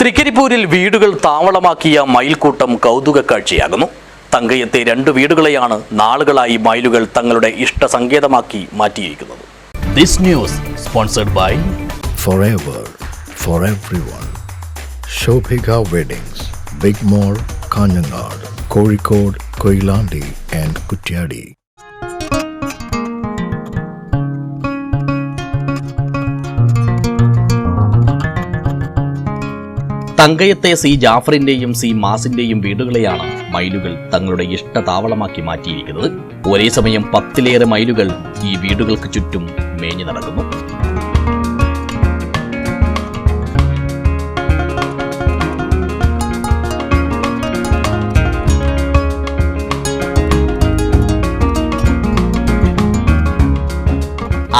തൃക്കരിപ്പൂരിൽ വീടുകൾ താവളമാക്കിയ മയിൽക്കൂട്ടം കൗതുക കാഴ്ചയാകുന്നു തങ്കയത്തെ രണ്ട് വീടുകളെയാണ് നാളുകളായി മയിലുകൾ തങ്ങളുടെ ഇഷ്ട സങ്കേതമാക്കി മാറ്റിയിരിക്കുന്നത് this news sponsored by forever for everyone. Shobhika Weddings, Big Mall, Kanjangad, Kozhikode, Koilandi and Kutyadi. തങ്കയത്തെ സി ജാഫറിന്റെയും സി മാസിന്റെയും വീടുകളെയാണ് മൈലുകൾ തങ്ങളുടെ ഇഷ്ട താവളമാക്കി മാറ്റിയിരിക്കുന്നത്. ഒരേ സമയം പത്തിലേറെ മൈലുകൾ ഈ വീടുകൾക്ക് ചുറ്റും മേഞ്ഞു നടക്കുന്നു.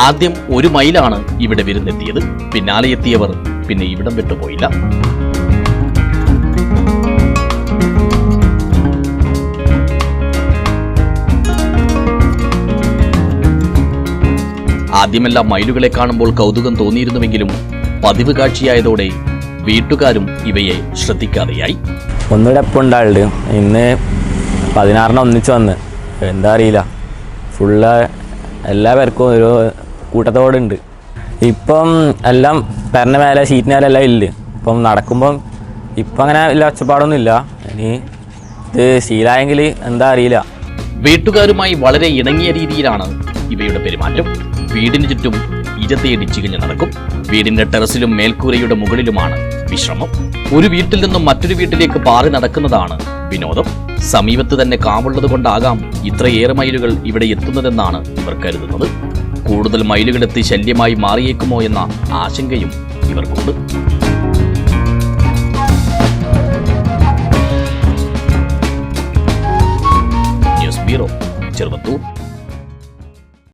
ആദ്യം ഒരു മൈലാണ് ഇവിടെ വിരുന്നെത്തിയത്. പിന്നാലെ എത്തിയവർ പിന്നെ ഇവിടം വിട്ടുപോയില്ല. ആദ്യമെല്ലാം മയിലുകളെ കാണുമ്പോൾ കൗതുകം തോന്നിയിരുന്നുവെങ്കിലും പതിവ് കാഴ്ചയായതോടെ വീട്ടുകാരും ഇവയെ ശ്രദ്ധിക്കാതെയായി. ഒന്നുകൂടെ എപ്പോൾ ഉണ്ടായിട്ട് ഇന്ന് പതിനാറിന് ഒന്നിച്ച് വന്ന്. എന്താ അറിയില്ല. ഫുള്ള് എല്ലാ പേർക്കും ഒരു കൂട്ടത്തോടുണ്ട്. ഇപ്പം എല്ലാം പെരന്റെ മേലെ ഷീറ്റിന് മേലെ എല്ലാം ഇല്ല. ഇപ്പം നടക്കുമ്പം ഇപ്പം അങ്ങനെ വലിയ ഒച്ചപ്പാടൊന്നും ഇല്ല. ഇനി ഇത് ശീലമായെങ്കിൽ എന്താ അറിയില്ല. വീട്ടുകാരുമായി വളരെ ഇണങ്ങിയ രീതിയിലാണ് ഇവയുടെ പെരുമാറ്റം. വീടിന് ചുറ്റും ഇരത്തേടി ചികഞ്ഞു നടക്കും. വീടിന്റെ ടെറസിലും മേൽക്കൂരയുടെ മുകളിലുമാണ് വിശ്രമം. ഒരു വീട്ടിൽ നിന്നും മറ്റൊരു വീട്ടിലേക്ക് പാറി നടക്കുന്നതാണ് വിനോദം. സമീപത്ത് തന്നെ കാവുള്ളത് കൊണ്ടാകാം ഇത്രയേറെ മയിലുകൾ ഇവിടെ എത്തുന്നതെന്നാണ് ഇവർ കരുതുന്നത്. കൂടുതൽ മയിലുകളെത്തി ശല്യമായി മാറിയേക്കുമോ എന്ന ആശങ്കയും ഇവർക്കുണ്ട്.